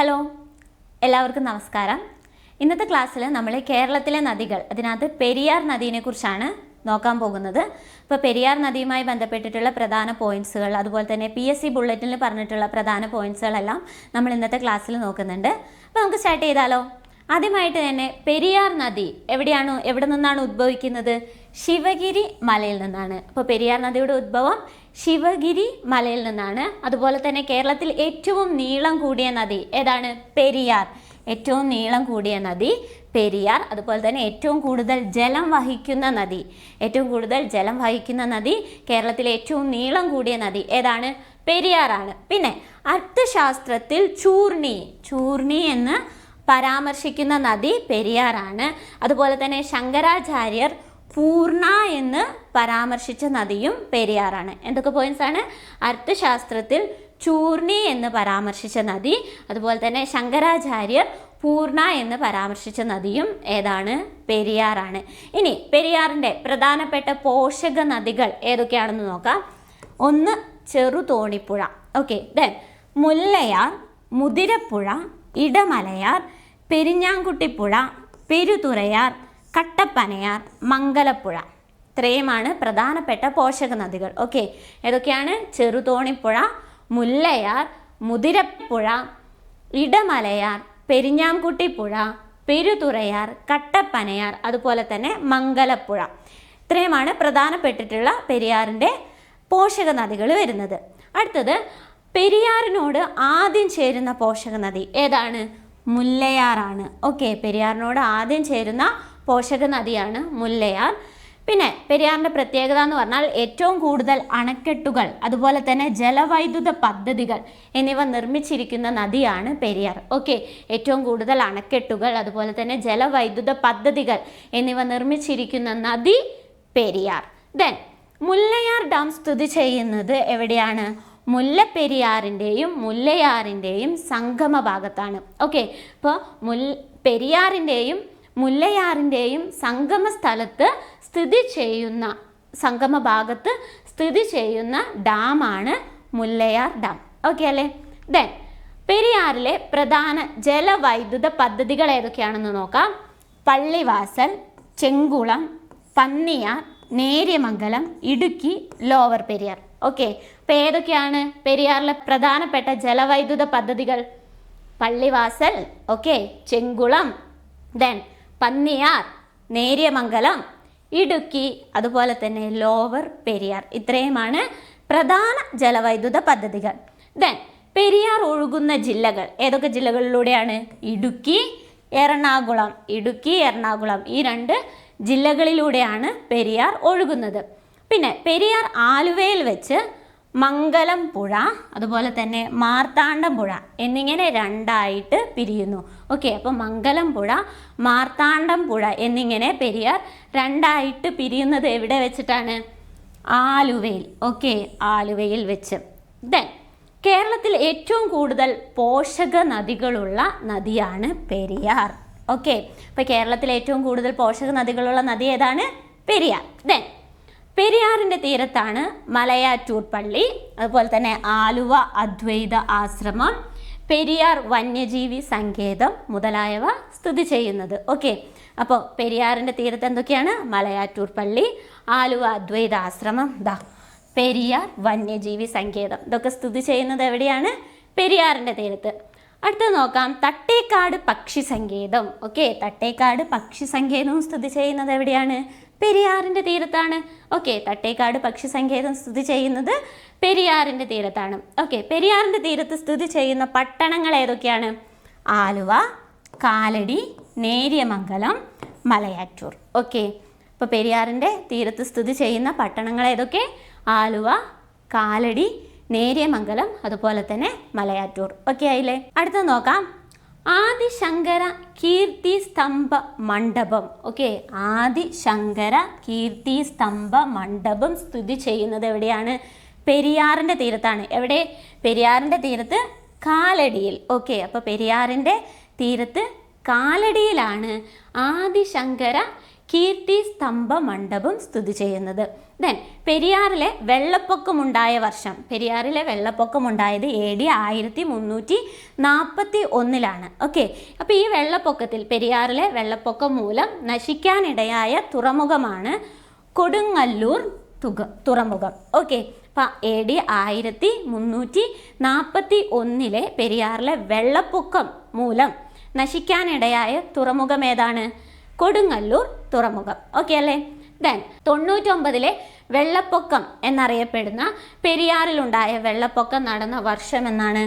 Hello എല്ലാവർക്കും നമസ്കാരം. ഇന്നത്തെ ക്ലാസ്സിൽ നമ്മൾ കേരളത്തിലെ നദികൾ അതിനകത്ത് പെരിയാർ നദീനെ കുറിച്ചാണ് നോക്കാൻ പോകുന്നത്. ഇപ്പോൾ പെരിയാർ നദിയുമായി ബന്ധപ്പെട്ടിട്ടുള്ള പ്രധാന പോയിന്റ്സുകൾ അതുപോലെ തന്നെ പി എസ് സി ബുള്ളറ്റിൽ പറഞ്ഞിട്ടുള്ള പ്രധാന പോയിന്റ്സുകളെല്ലാം നമ്മൾ ഇന്നത്തെ ക്ലാസ്സിൽ നോക്കുന്നുണ്ട്. അപ്പോൾ നമുക്ക് സ്റ്റാർട്ട് ചെയ്താലോ? ആദ്യമായിട്ട് തന്നെ പെരിയാർ നദി എവിടെയാണ് എവിടെ നിന്നാണ് ഉദ്ഭവിക്കുന്നത് ശിവഗിരി മലയിൽ നിന്നാണ്. അപ്പോൾ പെരിയാർ നദിയുടെ ഉത്ഭവം ശിവഗിരി മലയിൽ നിന്നാണ്. അതുപോലെ തന്നെ കേരളത്തിൽ ഏറ്റവും നീളം കൂടിയ നദി ഏതാണ്? പെരിയാർ. ഏറ്റവും നീളം കൂടിയ നദി പെരിയാർ. അതുപോലെ തന്നെ ഏറ്റവും കൂടുതൽ ജലം വഹിക്കുന്ന നദി. ഏറ്റവും കൂടുതൽ ജലം വഹിക്കുന്ന നദി കേരളത്തിലെ ഏറ്റവും നീളം കൂടിയ നദി ഏതാണ്? പെരിയാറാണ്. പിന്നെ അർത്ഥശാസ്ത്രത്തിൽ ചൂർണി. ചൂർണി എന്ന് പരാമർശിക്കുന്ന നദി പെരിയാറാണ്. അതുപോലെ തന്നെ ശങ്കരാചാര്യർ പൂർണ എന്ന് പരാമർശിച്ച നദിയും പെരിയാറാണ്. എന്തൊക്കെ പോയിന്റ്സ് ആണ്? അർത്ഥശാസ്ത്രത്തിൽ ചൂർണി എന്ന് പരാമർശിച്ച നദി അതുപോലെ തന്നെ ശങ്കരാചാര്യർ പൂർണ എന്ന് പരാമർശിച്ച നദിയും ഏതാണ്? പെരിയാറാണ്. ഇനി പെരിയാറിന്റെ പ്രധാനപ്പെട്ട പോഷക നദികൾ ഏതൊക്കെയാണെന്ന് നോക്കാം. ഒന്ന് ചെറുതോണിപ്പുഴ. Okay then Mullayar Muthirapuzha Idamalayar Perinjankuttipuzha Peruthurayar Kattappanayar Mangalapuzha. ഇത്രയുമാണ് പ്രധാനപ്പെട്ട പോഷക നദികൾ. ഓക്കെ. ഏതൊക്കെയാണ്? ചെറുതോണിപ്പുഴ മുല്ലയാർ മുതിരപ്പുഴ ഇടമലയാർ പെരിഞ്ഞാംകുട്ടിപ്പുഴ പെരുതുറയാർ കട്ടപ്പനയാർ അതുപോലെ തന്നെ മംഗലപ്പുഴ. ഇത്രയുമാണ് പ്രധാനപ്പെട്ടിട്ടുള്ള പെരിയാറിന്റെ പോഷക നദികൾ വരുന്നത്. അടുത്തത് പെരിയാറിനോട് ആദ്യം ചേരുന്ന പോഷക നദി ഏതാണ്? മുല്ലയാറാണ്. ഓക്കെ. പെരിയാറിനോട് ആദ്യം ചേരുന്ന പോഷക നദിയാണ് മുല്ലയാർ. പിന്നെ പെരിയാറിന്റെ പ്രത്യേകത എന്ന് പറഞ്ഞാൽ ഏറ്റവും കൂടുതൽ അണക്കെട്ടുകൾ അതുപോലെ തന്നെ ജലവൈദ്യുത പദ്ധതികൾ എന്നിവ നിർമ്മിച്ചിരിക്കുന്ന നദിയാണ് പെരിയാർ. ഓക്കെ ഏറ്റവും കൂടുതൽ അണക്കെട്ടുകൾ അതുപോലെ തന്നെ ജലവൈദ്യുത പദ്ധതികൾ എന്നിവ നിർമ്മിച്ചിരിക്കുന്ന നദി പെരിയാർ. ദെൻ മുല്ലയാർ ഡാം സ്ഥിതി ചെയ്യുന്നത് എവിടെയാണ്? മുല്ലപ്പെരിയാറിന്റെയും മുല്ലയാറിന്റെയും സംഗമ ഭാഗത്താണ്. ഓക്കെ അപ്പോൾ മുൽ പെരിയാറിന്റെയും മുല്ലയാറിന്റെയും സംഗമ സ്ഥലത്ത് സ്ഥിതി ചെയ്യുന്ന സംഗമ ഭാഗത്ത് സ്ഥിതി ചെയ്യുന്ന ഡാമാണ് മുല്ലയാർ ഡാം. ഓക്കെ അല്ലേ? ദെൻ പെരിയാറിലെ പ്രധാന ജലവൈദ്യുത പദ്ധതികൾ ഏതൊക്കെയാണെന്ന് നോക്കാം. പള്ളിവാസൽ ചെങ്കുളം പന്നിയാർ നേര്യമംഗലം ഇടുക്കി ലോവർ പെരിയാർ. ഓക്കെ അപ്പോൾ ഏതൊക്കെയാണ് പെരിയാറിലെ പ്രധാനപ്പെട്ട ജലവൈദ്യുത പദ്ധതികൾ? പള്ളിവാസൽ ഓക്കെ ചെങ്കുളം ദെൻ പന്നിയാർ നേര്യമംഗലം ഇടുക്കി അതുപോലെ തന്നെ ലോവർ പെരിയാർ. ഇത്രയുമാണ് പ്രധാന ജലവൈദ്യുത പദ്ധതികൾ. ദെൻ പെരിയാർ ഒഴുകുന്ന ജില്ലകൾ ഏതൊക്കെ ജില്ലകളിലൂടെയാണ്? ഇടുക്കി എറണാകുളം ഇടുക്കി എറണാകുളം ഈ രണ്ട് ജില്ലകളിലൂടെയാണ് പെരിയാർ ഒഴുകുന്നത്. പിന്നെ പെരിയാർ ആലുവയിൽ വെച്ച് മംഗലം പുഴ അതുപോലെ തന്നെ മാർത്താണ്ഡം പുഴ എന്നിങ്ങനെ രണ്ടായിട്ട് പിരിയുന്നു. ഓക്കെ അപ്പോൾ മംഗലം പുഴ മാർത്താണ്ഡം പുഴ എന്നിങ്ങനെ പെരിയാർ രണ്ടായിട്ട് പിരിയുന്നത് എവിടെ വെച്ചിട്ടാണ്? ആലുവയിൽ. ഓക്കെ ആലുവയിൽ വെച്ച്. ദെൻ കേരളത്തിൽ ഏറ്റവും കൂടുതൽ പോഷക നദികളുള്ള നദിയാണ് പെരിയാർ. ഓക്കെ അപ്പോൾ കേരളത്തിൽ ഏറ്റവും കൂടുതൽ പോഷക നദികളുള്ള നദി ഏതാണ്? പെരിയാർ. ദെൻ പെരിയാറിന്റെ തീരത്താണ് മലയാറ്റൂർ പള്ളി അതുപോലെ തന്നെ ആലുവ അദ്വൈത ആശ്രമം പെരിയാർ വന്യജീവി സങ്കേതം മുതലായവ സ്ഥിതി ചെയ്യുന്നത്. ഓക്കെ അപ്പോൾ പെരിയാറിന്റെ തീരത്ത് എന്തൊക്കെയാണ്? മലയാറ്റൂർ പള്ളി ആലുവ അദ്വൈതാശ്രമം. ദാ പെരിയാർ വന്യജീവി സങ്കേതം. ഇതൊക്കെ സ്ഥിതി ചെയ്യുന്നത് എവിടെയാണ്? പെരിയാറിന്റെ തീരത്ത്. അടുത്തത് നോക്കാം. തട്ടേക്കാട് പക്ഷി സങ്കേതം. ഓക്കെ തട്ടേക്കാട് പക്ഷി സങ്കേതവും സ്ഥിതി ചെയ്യുന്നത് എവിടെയാണ്? പെരിയാറിന്റെ തീരത്താണ്. ഓക്കെ തട്ടേക്കാട് പക്ഷി സങ്കേതം സ്ഥിതി ചെയ്യുന്നത് പെരിയാറിന്റെ തീരത്താണ്. ഓക്കെ പെരിയാറിന്റെ തീരത്ത് സ്ഥിതി ചെയ്യുന്ന പട്ടണങ്ങൾ ഏതൊക്കെയാണ്? ആലുവ കാലടി നേര്യമംഗലം മലയാറ്റൂർ. ഓക്കെ ഇപ്പോൾ പെരിയാറിന്റെ തീരത്ത് സ്ഥിതി ചെയ്യുന്ന പട്ടണങ്ങൾ ഏതൊക്കെ? ആലുവ കാലടി നേര്യമംഗലം അതുപോലെ തന്നെ മലയാറ്റൂർ. ഓക്കെ ആയില്ലേ? അടുത്തത് നോക്കാം. ആദിശങ്കര കീർത്തി സ്തംഭ മണ്ഡപം. ഓക്കെ ആദിശങ്കര കീർത്തി സ്തംഭ മണ്ഡപം സ്ഥിതി ചെയ്യുന്നത് എവിടെയാണ്? പെരിയാറിന്റെ തീരത്താണ്. എവിടെ? പെരിയാറിന്റെ തീരത്ത് കാലടിയിൽ. ഓക്കെ അപ്പോൾ പെരിയാറിന്റെ തീരത്ത് കാലടിയിലാണ് ആദിശങ്കര കീർത്തി സ്തംഭ മണ്ഡപം സ്ഥിതി ചെയ്യുന്നത്. ദെൻ പെരിയാറിലെ വെള്ളപ്പൊക്കമുണ്ടായ വർഷം. പെരിയാറിലെ വെള്ളപ്പൊക്കമുണ്ടായത് എ ഡി ആയിരത്തി മുന്നൂറ്റി നാൽപ്പത്തി ഒന്നിലാണ് ഓക്കെ അപ്പോൾ ഈ വെള്ളപ്പൊക്കത്തിൽ പെരിയാറിലെ വെള്ളപ്പൊക്കം മൂലം നശിക്കാനിടയായ തുറമുഖമാണ് കൊടുങ്ങല്ലൂർ തുക തുറമുഖം. ഓക്കെ അപ്പം എ ഡി ആയിരത്തി മുന്നൂറ്റി നാൽപ്പത്തി ഒന്നിലെ പെരിയാറിലെ വെള്ളപ്പൊക്കം മൂലം നശിക്കാനിടയായ തുറമുഖം ഏതാണ്? കൊടുങ്ങല്ലൂർ തുറമുഖം. ഓക്കെ അല്ലേ? ദെൻ തൊണ്ണൂറ്റൊമ്പതിലെ വെള്ളപ്പൊക്കം എന്നറിയപ്പെടുന്ന പെരിയാറിലുണ്ടായ വെള്ളപ്പൊക്കം നടന്ന വർഷം എന്നാണ്?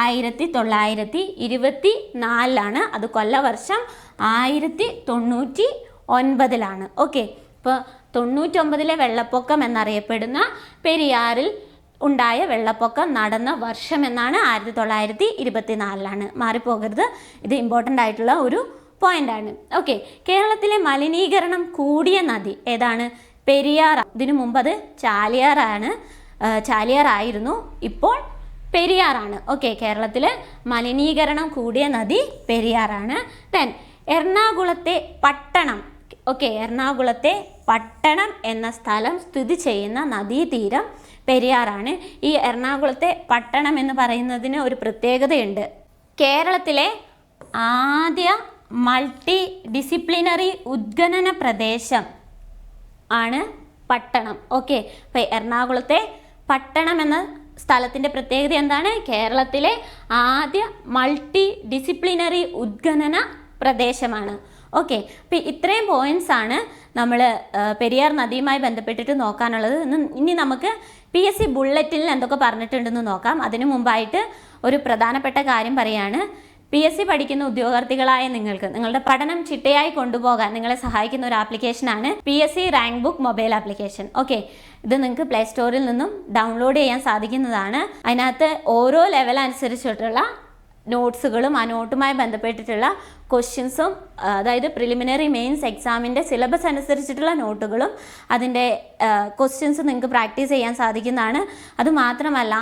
ആയിരത്തി തൊള്ളായിരത്തി ഇരുപത്തി നാലിലാണ് അത് കൊല്ലവർഷം ആയിരത്തി തൊണ്ണൂറ്റി ഒൻപതിലാണ് ഓക്കെ ഇപ്പോൾ തൊണ്ണൂറ്റൊമ്പതിലെ വെള്ളപ്പൊക്കം എന്നറിയപ്പെടുന്ന പെരിയാറിൽ ഉണ്ടായ വെള്ളപ്പൊക്കം നടന്ന വർഷം എന്നാണ്? ആയിരത്തി തൊള്ളായിരത്തി ഇരുപത്തിനാലിലാണ് മാറിപ്പോകരുത്. ഇത് ഇമ്പോർട്ടന്റ് ആയിട്ടുള്ള ഒരു പോയിന്റാണ് ഓക്കെ കേരളത്തിലെ മലിനീകരണം കൂടിയ നദി ഏതാണ്? പെരിയാർ. ഇതിനു മുമ്പ് അത് ചാലിയാറാണ് ചാലിയാറായിരുന്നു ഇപ്പോൾ പെരിയാറാണ് ഓക്കെ കേരളത്തിലെ മലിനീകരണം കൂടിയ നദി പെരിയാറാണ് ദെൻ എറണാകുളത്തെ പട്ടണം. ഓക്കെ എറണാകുളത്തെ പട്ടണം എന്ന സ്ഥലം സ്ഥിതി ചെയ്യുന്ന നദീതീരം പെരിയാറാണ് ഈ എറണാകുളത്തെ പട്ടണം എന്ന് പറയുന്നതിന് ഒരു പ്രത്യേകതയുണ്ട്. കേരളത്തിലെ ആദ്യ മൾട്ടി ഡിസിപ്ലിനറി ഉദ്ഘനന പ്രദേശം ആണ് പട്ടണം. ഓക്കെ അപ്പോൾ എറണാകുളത്തെ പട്ടണം എന്ന സ്ഥലത്തിന്റെ പ്രത്യേകത എന്താണ്? കേരളത്തിലെ ആദ്യ മൾട്ടി ഡിസിപ്ലിനറി ഉദ്ഘനന പ്രദേശമാണ്. ഓക്കെ അപ്പം ഇത്രയും പോയിന്റ്സ് ആണ് നമ്മൾ പെരിയാർ നദിയുമായി ബന്ധപ്പെട്ടിട്ട് നോക്കാനുള്ളത്. ഇനി നമുക്ക് പി എസ് സി ബുള്ളറ്റിൽ എന്തൊക്കെ പറഞ്ഞിട്ടുണ്ടെന്ന് നോക്കാം. അതിനു മുമ്പായിട്ട് ഒരു പ്രധാനപ്പെട്ട കാര്യം പറയാണ്. പി എസ് സി പഠിക്കുന്ന ഉദ്യോഗാർത്ഥികളായ നിങ്ങൾക്ക് നിങ്ങളുടെ പഠനം ചിട്ടയായി കൊണ്ടുപോകാൻ നിങ്ങളെ സഹായിക്കുന്ന ഒരു ആപ്ലിക്കേഷനാണ് P S C rank book mobile application okay ഇത് നിങ്ങൾക്ക് പ്ലേ സ്റ്റോറിൽ നിന്നും ഡൗൺലോഡ് ചെയ്യാൻ സാധിക്കുന്നതാണ്. അതിനകത്ത് ഓരോ ലെവൽ അനുസരിച്ചിട്ടുള്ള നോട്ട്സുകളും ആ നോട്ടുമായി ബന്ധപ്പെട്ടിട്ടുള്ള ക്വസ്റ്റ്യൻസും അതായത് പ്രിലിമിനറി മെയിൻസ് എക്സാമിന്റെ സിലബസ് അനുസരിച്ചിട്ടുള്ള നോട്ടുകളും അതിന്റെ ക്വസ്റ്റ്യൻസ് നിങ്ങൾക്ക് പ്രാക്ടീസ് ചെയ്യാൻ സാധിക്കുന്നതാണ്. അതുമാത്രമല്ല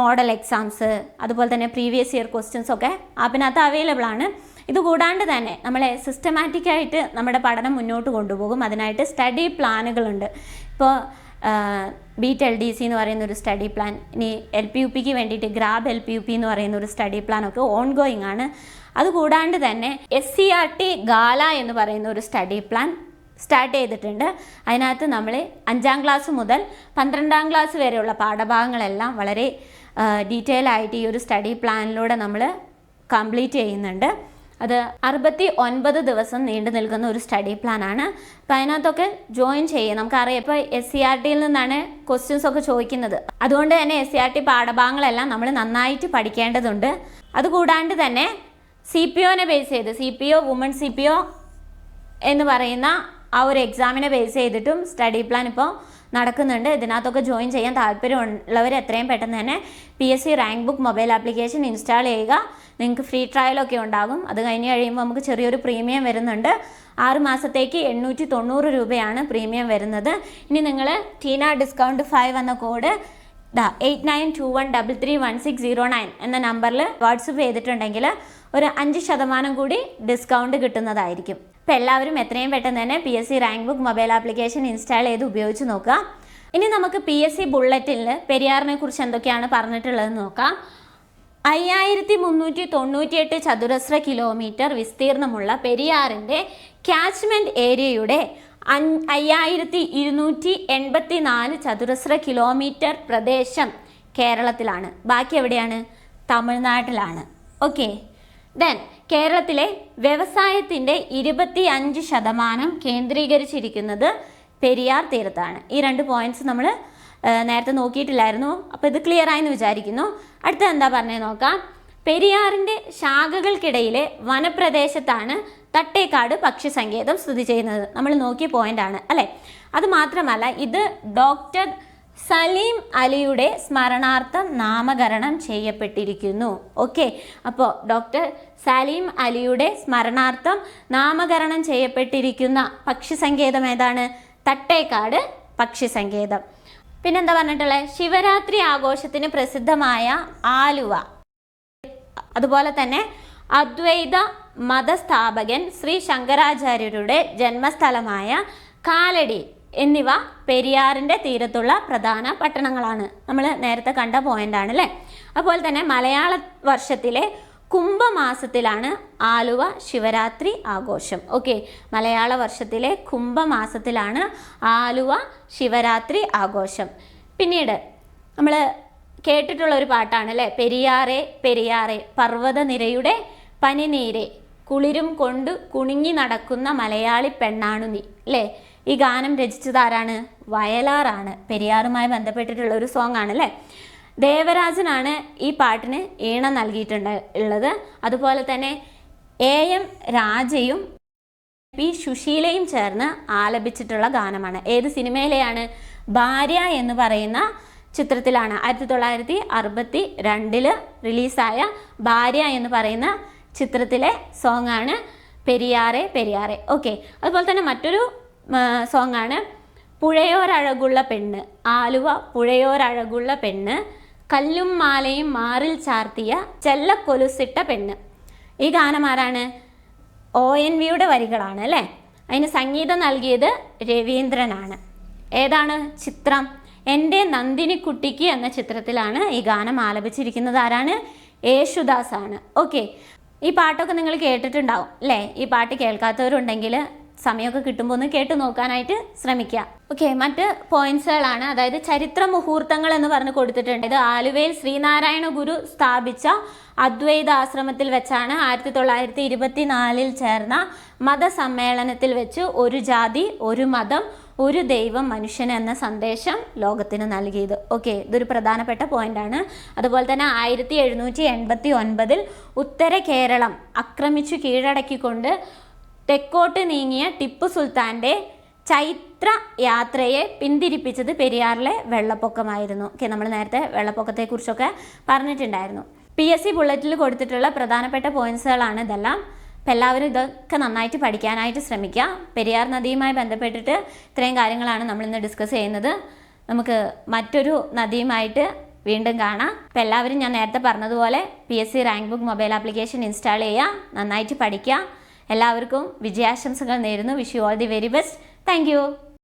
മോഡൽ എക്സാംസ് അതുപോലെ തന്നെ പ്രീവിയസ് ഇയർ ക്വസ്റ്റ്യൻസ് ഒക്കെ ആപ്പിനകത്ത് അവൈലബിൾ ആണ്. ഇത് കൂടാണ്ട് തന്നെ നമ്മളെ സിസ്റ്റമാറ്റിക്കായിട്ട് നമ്മുടെ പഠനം മുന്നോട്ട് കൊണ്ടുപോകും. അതിനായിട്ട് സ്റ്റഡി പ്ലാനുകളുണ്ട് ഇപ്പോൾ ബീറ്റ് എൽ ഡി സി എന്ന് പറയുന്ന ഒരു സ്റ്റഡി പ്ലാൻ ഇനി എൽ പി യു പിക്ക് വേണ്ടിയിട്ട് grab L P U P എന്ന് പറയുന്ന ഒരു സ്റ്റഡി പ്ലാൻ ഒക്കെ ഓൺ ഗോയിങ് ആണ് അതുകൂടാണ്ട് തന്നെ എസ് സി ആർ ടി ഗാല എന്ന് പറയുന്ന ഒരു സ്റ്റഡി പ്ലാൻ സ്റ്റാർട്ട് ചെയ്തിട്ടുണ്ട്. അതിനകത്ത് നമ്മൾ അഞ്ചാം ക്ലാസ് മുതൽ പന്ത്രണ്ടാം ക്ലാസ് വരെയുള്ള പാഠഭാഗങ്ങളെല്ലാം വളരെ ഡീറ്റെയിൽ ആയിട്ട് ഈ ഒരു സ്റ്റഡി പ്ലാനിലൂടെ നമ്മൾ കംപ്ലീറ്റ് ചെയ്യുന്നുണ്ട്. അത് അറുപത്തി ഒൻപത് ദിവസം നീണ്ടു നിൽക്കുന്ന ഒരു സ്റ്റഡി പ്ലാൻ ആണ്. അപ്പം അതിനകത്തൊക്കെ ജോയിൻ ചെയ്യുക നമുക്കറിയാം ഇപ്പോൾ എസ് സി ആർ ടിയിൽ നിന്നാണ് ക്വസ്റ്റ്യൻസ് ഒക്കെ ചോദിക്കുന്നത്. അതുകൊണ്ട് തന്നെ എസ് സി ആർ ടി പാഠഭാഗങ്ങളെല്ലാം നമ്മൾ നന്നായിട്ട് പഠിക്കേണ്ടതുണ്ട്. അതുകൂടാണ്ട് തന്നെ സി പി ഒനെ ബേസ് ചെയ്ത് C P O woman C P O എന്ന് പറയുന്ന ആ ഒരു എക്സാമിനെ ബേസ് ചെയ്തിട്ടും സ്റ്റഡി പ്ലാൻ ഇപ്പോൾ നടക്കുന്നുണ്ട്. ഇതിനകത്തൊക്കെ ജോയിൻ ചെയ്യാൻ താല്പര്യമുള്ളവർ എത്രയും പെട്ടെന്ന് തന്നെ P S C rank book mobile application install ചെയ്യുക. നിങ്ങൾക്ക് ഫ്രീ ട്രയലൊക്കെ ഉണ്ടാകും. അത് കഴിഞ്ഞ് കഴിയുമ്പോൾ നമുക്ക് ചെറിയൊരു പ്രീമിയം വരുന്നുണ്ട്. ആറ് മാസത്തേക്ക് എണ്ണൂറ്റി തൊണ്ണൂറ് രൂപയാണ് പ്രീമിയം വരുന്നത്. ഇനി നിങ്ങൾ ടീന ഡിസ്കൗണ്ട് ഫൈവ് എന്ന കോഡ് ദാ eight nine two one double three one six zero nine എന്ന നമ്പറിൽ വാട്സപ്പ് ചെയ്തിട്ടുണ്ടെങ്കിൽ ഒരു അഞ്ച് ശതമാനം കൂടി ഡിസ്കൗണ്ട് കിട്ടുന്നതായിരിക്കും. അപ്പോൾ എല്ലാവരും എത്രയും പെട്ടെന്ന് തന്നെ P S C rank book mobile application install ചെയ്ത് ഉപയോഗിച്ച് നോക്കുക. ഇനി നമുക്ക് പി എസ് സി ബുള്ളറ്റിൽ പെരിയാറിനെ കുറിച്ച് എന്തൊക്കെയാണ് പറഞ്ഞിട്ടുള്ളതെന്ന് നോക്കാം. അയ്യായിരത്തി മുന്നൂറ്റി തൊണ്ണൂറ്റിയെട്ട് ചതുരശ്ര കിലോമീറ്റർ വിസ്തീർണമുള്ള പെരിയാറിന്റെ ക്യാച്ച്മെന്റ് ഏരിയയുടെ അയ്യായിരത്തി ഇരുന്നൂറ്റി എൺപത്തി നാല് ചതുരശ്ര കിലോമീറ്റർ പ്രദേശം കേരളത്തിലാണ്. ബാക്കി എവിടെയാണ്? തമിഴ്നാട്ടിലാണ്. ഓക്കെ ദെൻ കേരളത്തിലെ വ്യവസായത്തിന്റെ ഇരുപത്തി അഞ്ച് ശതമാനം കേന്ദ്രീകരിച്ചിരിക്കുന്നത് പെരിയാർ തീരത്താണ്. ഈ രണ്ട് പോയിന്റ്സ് നമ്മൾ നേരത്തെ നോക്കിയിട്ടില്ലായിരുന്നു. അപ്പോൾ ഇത് ക്ലിയർ ആയെന്ന് വിചാരിക്കുന്നു. അടുത്ത എന്താ പറഞ്ഞത് നോക്കാം. പെരിയാറിന്റെ ശാഖകൾക്കിടയിലെ വനപ്രദേശത്താണ് തട്ടേക്കാട് പക്ഷി സങ്കേതം സ്ഥിതി ചെയ്യുന്നത്. നമ്മൾ നോക്കിയ പോയിന്റാണ് അല്ലേ? അത് മാത്രമല്ല ഇത് ഡോക്ടർ സലീം അലിയുടെ സ്മരണാർത്ഥം നാമകരണം ചെയ്യപ്പെട്ടിരിക്കുന്നു. ഓക്കെ അപ്പോൾ ഡോക്ടർ സലീം അലിയുടെ സ്മരണാർത്ഥം നാമകരണം ചെയ്യപ്പെട്ടിരിക്കുന്ന പക്ഷി സങ്കേതം ഏതാണ്? തട്ടേക്കാട് പക്ഷി സങ്കേതം പിന്നെന്താ പറഞ്ഞിട്ടുള്ളത് ശിവരാത്രി ആഘോഷത്തിന് പ്രസിദ്ധമായ ആലുവ. അതുപോലെ തന്നെ അദ്വൈത മതസ്ഥാപകൻ ശ്രീ ശങ്കരാചാര്യരുടെ ജന്മസ്ഥലമായ കാലടി. എന്നിവ പെരിയാറിന്റെ തീരത്തുള്ള പ്രധാന പട്ടണങ്ങളാണ്. നമ്മൾ നേരത്തെ കണ്ട പോയിന്റാണ് അല്ലേ അതുപോലെ തന്നെ മലയാള വർഷത്തിലെ കുംഭമാസത്തിലാണ് ആലുവ ശിവരാത്രി ആഘോഷം. ഓക്കെ മലയാള വർഷത്തിലെ കുംഭമാസത്തിലാണ് ആലുവ ശിവരാത്രി ആഘോഷം. പിന്നീട് നമ്മൾ കേട്ടിട്ടുള്ള ഒരു പാട്ടാണ് അല്ലേ പെരിയാറെ പെരിയാറെ പർവതനിരയുടെ പനിനീരെ കുളിരും കൊണ്ട് കുണുങ്ങി നടക്കുന്ന മലയാളി പെണ്ണാണു നീ അല്ലേ ഈ ഗാനം രചിച്ചത് ആരാണ്? വയലാറാണ്. പെരിയാറുമായി ബന്ധപ്പെട്ടിട്ടുള്ള ഒരു സോങ് ആണ് അല്ലേ ദേവരാജനാണ് ഈ പാട്ടിന് ഈണം നൽകിയിട്ടുണ്ട് ഉള്ളത്. അതുപോലെ തന്നെ എ എം രാജയും പി സുശീലയും ചേർന്ന് ആലപിച്ചിട്ടുള്ള ഗാനമാണ്. ഏത് സിനിമയിലെയാണ്? ഭാര്യ എന്ന് പറയുന്ന ചിത്രത്തിലാണ്. ആയിരത്തി തൊള്ളായിരത്തി അറുപത്തി രണ്ടിൽ റിലീസായ ഭാര്യ എന്ന് പറയുന്ന ചിത്രത്തിലെ സോങ്ങാണ് പെരിയാറെ പെരിയാറെ. ഓക്കെ അതുപോലെ തന്നെ മറ്റൊരു സോങ് ആണ്. പുഴയോരഴകുള്ള പെണ്ണ്. ആലുവ പുഴയോരഴകുള്ള പെണ്ണ്. കല്ലും മാലയും മാറിൽ ചാർത്തിയ ചെല്ലക്കൊലുസിട്ട പെണ്ണ്. ഈ ഗാനം ആരാണ്? ഒ എൻ വിയുടെ വരികളാണ് അല്ലേ? അതിന് സംഗീതം നൽകിയത് രവീന്ദ്രനാണ്. ഏതാണ് ചിത്രം? എന്റെ നന്ദിനിക്കുട്ടിക്ക് എന്ന ചിത്രത്തിലാണ് ഈ ഗാനം ആലപിച്ചിരിക്കുന്നത്. ആരാണ്? യേശുദാസ് ആണ് ഓക്കെ. ഈ പാട്ടൊക്കെ നിങ്ങൾ കേട്ടിട്ടുണ്ടാവും അല്ലേ? ഈ പാട്ട് കേൾക്കാത്തവരുണ്ടെങ്കിൽ സമയമൊക്കെ കിട്ടുമ്പോൾ ഒന്ന് കേട്ട് നോക്കാനായിട്ട് ശ്രമിക്കുക ഓക്കെ മറ്റ് പോയിന്റ്സുകളാണ് അതായത് ചരിത്ര മുഹൂർത്തങ്ങൾ എന്ന് പറഞ്ഞ് കൊടുത്തിട്ടുണ്ട്. ഇത് ആലുവയിൽ ശ്രീനാരായണ ഗുരു സ്ഥാപിച്ച അദ്വൈത ആശ്രമത്തിൽ വെച്ചാണ് ആയിരത്തി തൊള്ളായിരത്തി ഇരുപത്തിനാലിൽ ചേർന്ന മതസമ്മേളനത്തിൽ വെച്ച് ഒരു ജാതി ഒരു മതം ഒരു ദൈവം മനുഷ്യൻ എന്ന സന്ദേശം ലോകത്തിന് നൽകിയത്. ഓക്കെ ഇതൊരു പ്രധാനപ്പെട്ട പോയിന്റാണ്. അതുപോലെ തന്നെ ആയിരത്തി എഴുന്നൂറ്റി എൺപത്തി ഒൻപതിൽ ഉത്തര കേരളം ആക്രമിച്ചു കീഴടക്കിക്കൊണ്ട് തെക്കോട്ട് നീങ്ങിയ ടിപ്പു സുൽത്താന്റെ ചൈത്ര യാത്രയെ പിന്തിരിപ്പിച്ചത് പെരിയാറിലെ വെള്ളപ്പൊക്കമായിരുന്നു. ഓക്കെ നമ്മൾ നേരത്തെ വെള്ളപ്പൊക്കത്തെക്കുറിച്ചൊക്കെ പറഞ്ഞിട്ടുണ്ടായിരുന്നു. പി എസ് സി ബുള്ളറ്റിൽ കൊടുത്തിട്ടുള്ള പ്രധാനപ്പെട്ട പോയിന്റ്സുകളാണ് ഇതെല്ലാം. അപ്പം എല്ലാവരും ഇതൊക്കെ നന്നായിട്ട് പഠിക്കാനായിട്ട് ശ്രമിക്കുക. പെരിയാർ നദിയുമായി ബന്ധപ്പെട്ടിട്ട് ഇത്രയും കാര്യങ്ങളാണ് നമ്മൾ ഇന്ന് ഡിസ്കസ് ചെയ്യുന്നത്. നമുക്ക് മറ്റൊരു നദിയുമായിട്ട് വീണ്ടും കാണാം. അപ്പം എല്ലാവരും ഞാൻ നേരത്തെ പറഞ്ഞതുപോലെ P S C rank book mobile application install ചെയ്യുക നന്നായിട്ട് പഠിക്കുക. എല്ലാവർക്കും വിജയാശംസകൾ നേരുന്നു. Wish you all the very best thank